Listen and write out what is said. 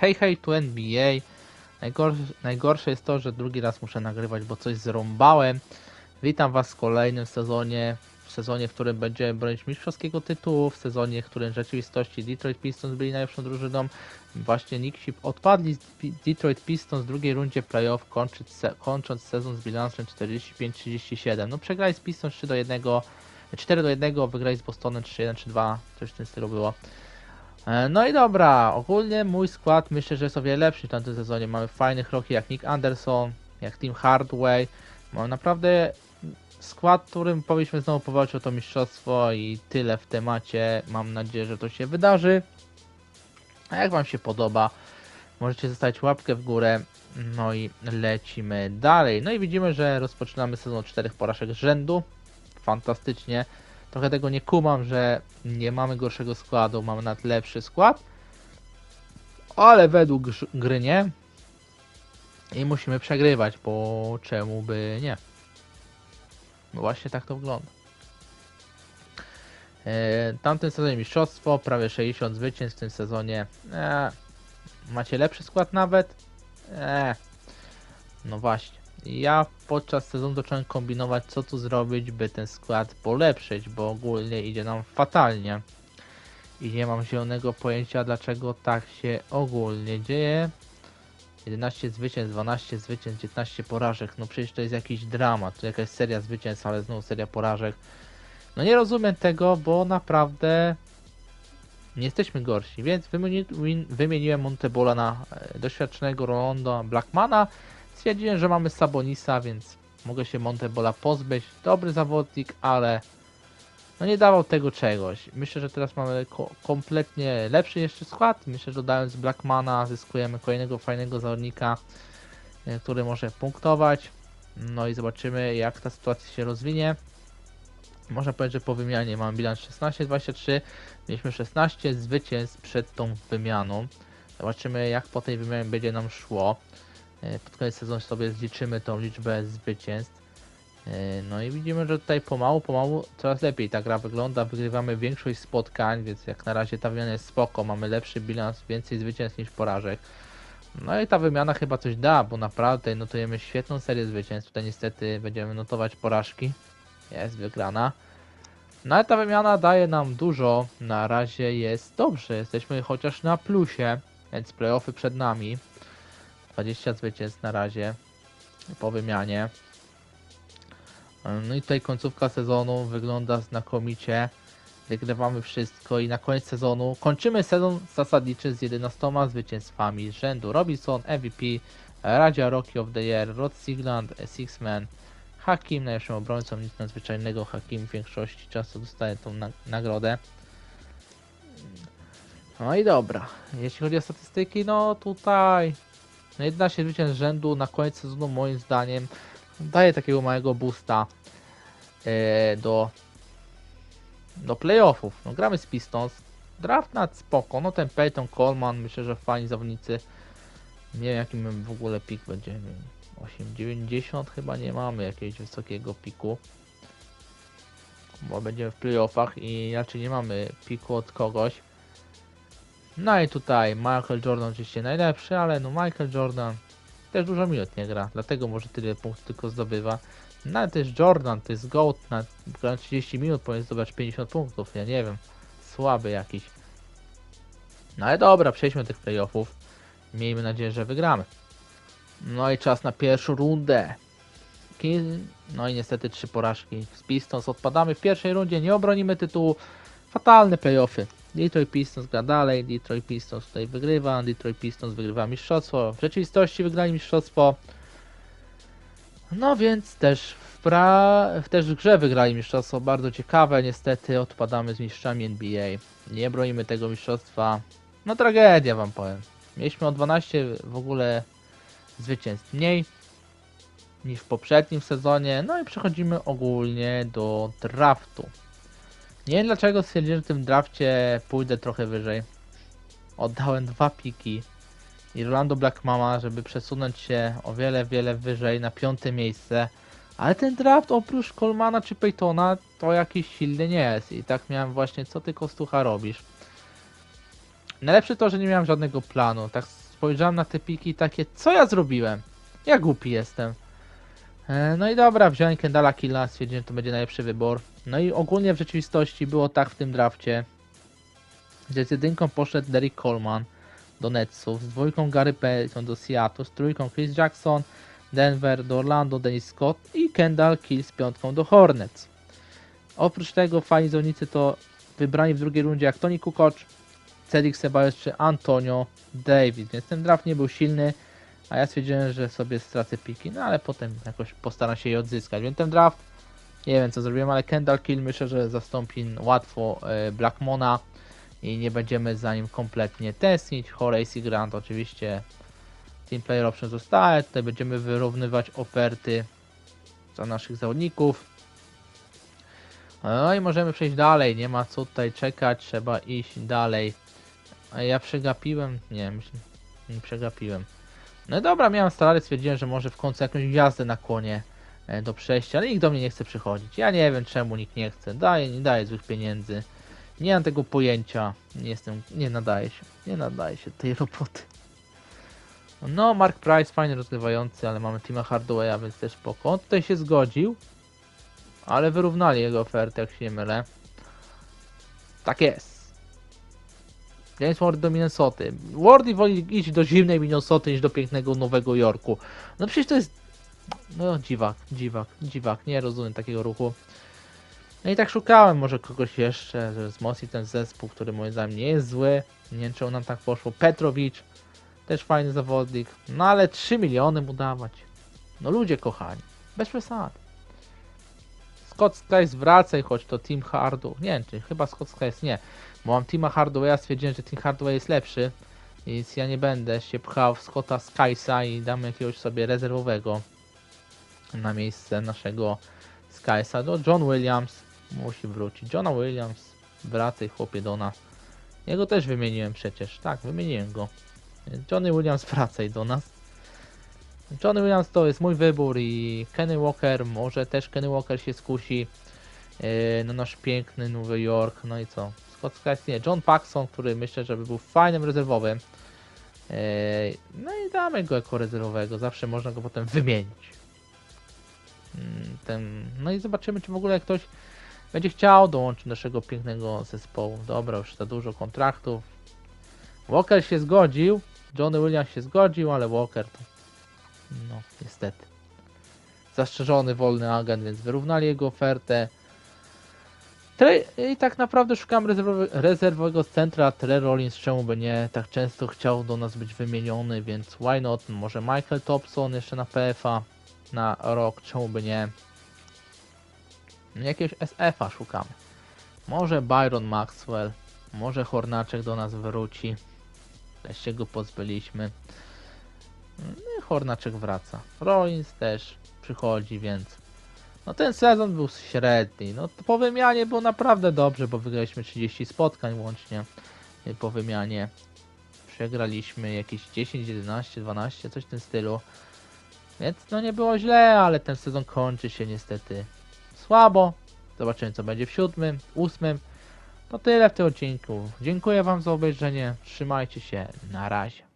Hej, hej, tu NBA. Najgorsze, najgorsze jest to, że drugi raz muszę nagrywać, bo coś zrąbałem. Witam Was w kolejnym sezonie. W sezonie, w którym będziemy bronić mistrzowskiego tytułu. W sezonie, w którym w rzeczywistości Detroit Pistons byli najlepszą drużyną. Właśnie Nick Ship odpadli z Detroit Pistons w drugiej rundzie playoff, kończąc, kończąc sezon z bilansem 45-37. No przegrali z Pistons 3 do 1. 4 do 1, wygrali z Bostonem 3-1, 3-2, coś w tym stylu było. E, No i dobra, ogólnie mój skład myślę, że jest o wiele lepszy w tamtym sezonie. Mamy fajnych roki jak Nick Anderson, jak Tim Hardaway. Mamy naprawdę skład, którym powinniśmy znowu powalczyć o to mistrzostwo i tyle w temacie. Mam nadzieję, że to się wydarzy. A jak Wam się podoba, możecie zostawić łapkę w górę. No i lecimy dalej. No i widzimy, że rozpoczynamy sezon czterech porażek z rzędu. Fantastycznie. Trochę tego nie kumam, że nie mamy gorszego składu, mamy nawet lepszy skład. Ale według gry nie. I musimy przegrywać, bo czemu by nie? No właśnie tak to wygląda. E, tamtym sezonie mistrzostwo, prawie 60 zwycięstw w tym sezonie. E, macie lepszy skład nawet? E, no właśnie. Ja podczas sezonu zacząłem kombinować, co tu zrobić, by ten skład polepszyć, bo ogólnie idzie nam fatalnie. I nie mam zielonego pojęcia, dlaczego tak się ogólnie dzieje. 11 zwycięstw, 12 zwycięstw, 19 porażek. No przecież to jest jakiś dramat. To jakaś seria zwycięstw, ale znowu seria porażek. No nie rozumiem tego, bo naprawdę nie jesteśmy gorsi. Więc wymieni, wymieniłem Montebola na e, doświadczonego Rolando Blackmana. Stwierdziłem, że mamy Sabonisa, więc mogę się Montebola pozbyć. Dobry zawodnik, ale no nie dawał tego czegoś. Myślę, że teraz mamy ko- kompletnie lepszy jeszcze skład. Myślę, że dodając Blackmana zyskujemy kolejnego fajnego zawodnika, e, który może punktować. No i zobaczymy jak ta sytuacja się rozwinie. Można powiedzieć, że po wymianie mamy bilans 16-23. Mieliśmy 16 zwycięstw przed tą wymianą. Zobaczymy jak po tej wymianie będzie nam szło. E, Pod koniec sezonu sobie zliczymy tą liczbę zwycięstw. E, No i widzimy, że tutaj pomału, pomału coraz lepiej ta gra wygląda. Wygrywamy większość spotkań, więc jak na razie ta wymiana jest spoko. Mamy lepszy bilans, więcej zwycięstw niż porażek. No i ta wymiana chyba coś da, bo naprawdę notujemy świetną serię zwycięstw. Tutaj niestety będziemy notować porażki. Jest wygrana. No ale ta wymiana daje nam dużo. Na razie jest dobrze. Jesteśmy chociaż na plusie, więc playoffy przed nami. 20 zwycięstw na razie po wymianie. No i tutaj końcówka sezonu wygląda znakomicie. Wygrywamy wszystko i na koniec sezonu kończymy sezon zasadniczy z 11 zwycięstwami z rzędu. Robinson, MVP, Radzia Rocky of the Year, Rod Sigland, Sixman, Hakim, najlepszym obrońcą, nic nadzwyczajnego. Hakim w większości czasu dostaje tą na nagrodę. No i dobra, jeśli chodzi o statystyki, no tutaj no 11 zwycięstw rzędu na koniec sezonu moim zdaniem daje takiego małego boosta e, do do playoffów. No gramy z Pistons. Draft nad spoko. No ten Peyton Coleman, myślę, że fajni zawodnicy. Nie wiem jaki my w ogóle pik będzie. nie wiem, 8,90 chyba nie mamy jakiegoś wysokiego piku. Bo będziemy w playoffach i raczej nie mamy piku od kogoś. No i tutaj Michael Jordan oczywiście najlepszy, ale no Michael Jordan też dużo minut nie gra, dlatego może tyle punktów tylko zdobywa. No ale też Jordan, to jest GOAT, na gra 30 minut powinien zdobywać 50 punktów, ja nie wiem, słaby jakiś. No ale dobra, przejdźmy do tych playoffów. Miejmy nadzieję, że wygramy. No i czas na pierwszą rundę. No i niestety trzy porażki z Pistons. Odpadamy w pierwszej rundzie, nie obronimy tytułu. Fatalne playoffy. Detroit Pistons gra dalej, Detroit Pistons tutaj wygrywa, Detroit Pistons wygrywa mistrzostwo. W rzeczywistości wygrali mistrzostwo. No więc też w, pra... też w grze wygrali mistrzostwo, bardzo ciekawe. Niestety odpadamy z mistrzami NBA. Nie bronimy tego mistrzostwa. No tragedia wam powiem. Mieliśmy o 12 w ogóle zwycięstw mniej niż w poprzednim sezonie. No i przechodzimy ogólnie do draftu. Nie wiem dlaczego stwierdziłem, w tym drafcie pójdę trochę wyżej. Oddałem dwa piki i Rolando Blackmama, żeby przesunąć się o wiele, wiele wyżej na piąte miejsce. Ale ten draft oprócz Colmana czy Peytona to jakiś silny nie jest. I tak miałem właśnie, co ty Kostucha robisz? Najlepsze to, że nie miałem żadnego planu. Tak spojrzałem na te piki takie, co ja zrobiłem? Ja głupi jestem. E, No i dobra, wziąłem Kendala Killa, stwierdziłem, że to będzie najlepszy wybór. No i ogólnie w rzeczywistości było tak w tym drafcie, że z jedynką poszedł Derek Coleman do Netsów, z dwójką Gary Payton do Seattle, z trójką Chris Jackson, Denver do Orlando, Dennis Scott i Kendall Kill z piątką do Hornets. Oprócz tego fajni zawodnicy to wybrani w drugiej rundzie jak Tony Kukoc, Cedric Ceballos czy Antonio Davis, więc ten draft nie był silny, a ja stwierdziłem, że sobie stracę piki, no ale potem jakoś postaram się je odzyskać, więc ten draft nie wiem co zrobiłem, ale Kendall Kill myślę, że zastąpi łatwo e, Blackmona i nie będziemy za nim kompletnie tęsknić. Horace Grant oczywiście Team Player Option zostaje, tutaj będziemy wyrównywać oferty za naszych zawodników. No i możemy przejść dalej, nie ma co tutaj czekać, trzeba iść dalej. A ja przegapiłem? Nie, myślę, nie przegapiłem. No dobra, miałem stary, stwierdziłem, że może w końcu jakąś gwiazdę nakłonię e, do przejścia, ale nikt do mnie nie chce przychodzić. Ja nie wiem czemu nikt nie chce, daje, nie daje złych pieniędzy. Nie mam tego pojęcia, nie jestem, nie nadaje się, nie nadaje się tej roboty. No, Mark Price fajnie rozgrywający, ale mamy Tima Hardawaya, więc też spoko. On tutaj się zgodził, ale wyrównali jego ofertę, jak się nie mylę. Tak jest. James Ward do Minnesoty. Wardy woli iść do zimnej Minnesoty niż do pięknego Nowego Jorku. No przecież to jest... No dziwak, dziwak, dziwak. Nie rozumiem takiego ruchu. No i tak szukałem może kogoś jeszcze, że wzmocni ten zespół, który moim zdaniem nie jest zły. Nie wiem czemu nam tak poszło. Petrowicz, też fajny zawodnik. No ale 3 miliony mu dawać. No ludzie kochani, bez przesady. Scott Skies wracaj, choć to Team Hardaway. Nie czy chyba Scott Skies nie. Bo mam Teama Hardawaya, stwierdziłem, że Team Hardaway jest lepszy. Więc ja nie będę się pchał w Scotta Skiesa i dam jakiegoś sobie rezerwowego na miejsce naszego Skiesa. Do John Williams musi wrócić. Johna Williams, wracaj chłopie do nas. Jego też wymieniłem przecież. Tak, wymieniłem go. Johnny Williams wracaj do nas. Johnny Williams to jest mój wybór i Kenny Walker, może też Kenny Walker się skusi na nasz piękny Nowy Jork. No i co? Scott Skies nie. John Paxson, który myślę, że by był fajnym rezerwowym. Yy, no i damy go jako rezerwowego. Zawsze można go potem wymienić. Mm, Ten, no i zobaczymy, czy w ogóle ktoś będzie chciał dołączyć do naszego pięknego zespołu. Dobra, już za dużo kontraktów. Walker się zgodził, Johnny Williams się zgodził, ale Walker to no niestety zastrzeżony wolny agent, więc wyrównali jego ofertę. Tre- I tak naprawdę szukam rezerwowego centra, Trey Rollins czemu by nie, tak często chciał do nas być wymieniony, więc why not, może Michael Thompson jeszcze na PFA na rok, czemu by nie. Jakiegoś SF-a szukamy. Może Byron Maxwell, może Hornaczek do nas wróci. Też się go pozbyliśmy. No i Hornaczek wraca. Rollins też przychodzi, więc no ten sezon był średni. No po wymianie było naprawdę dobrze, bo wygraliśmy 30 spotkań łącznie po wymianie. Przegraliśmy jakieś 10, 11, 12, coś w tym stylu. Więc no nie było źle, ale ten sezon kończy się niestety słabo. Zobaczymy co będzie w siódmym, ósmym. To tyle w tym odcinku. Dziękuję Wam za obejrzenie. Trzymajcie się. Na razie.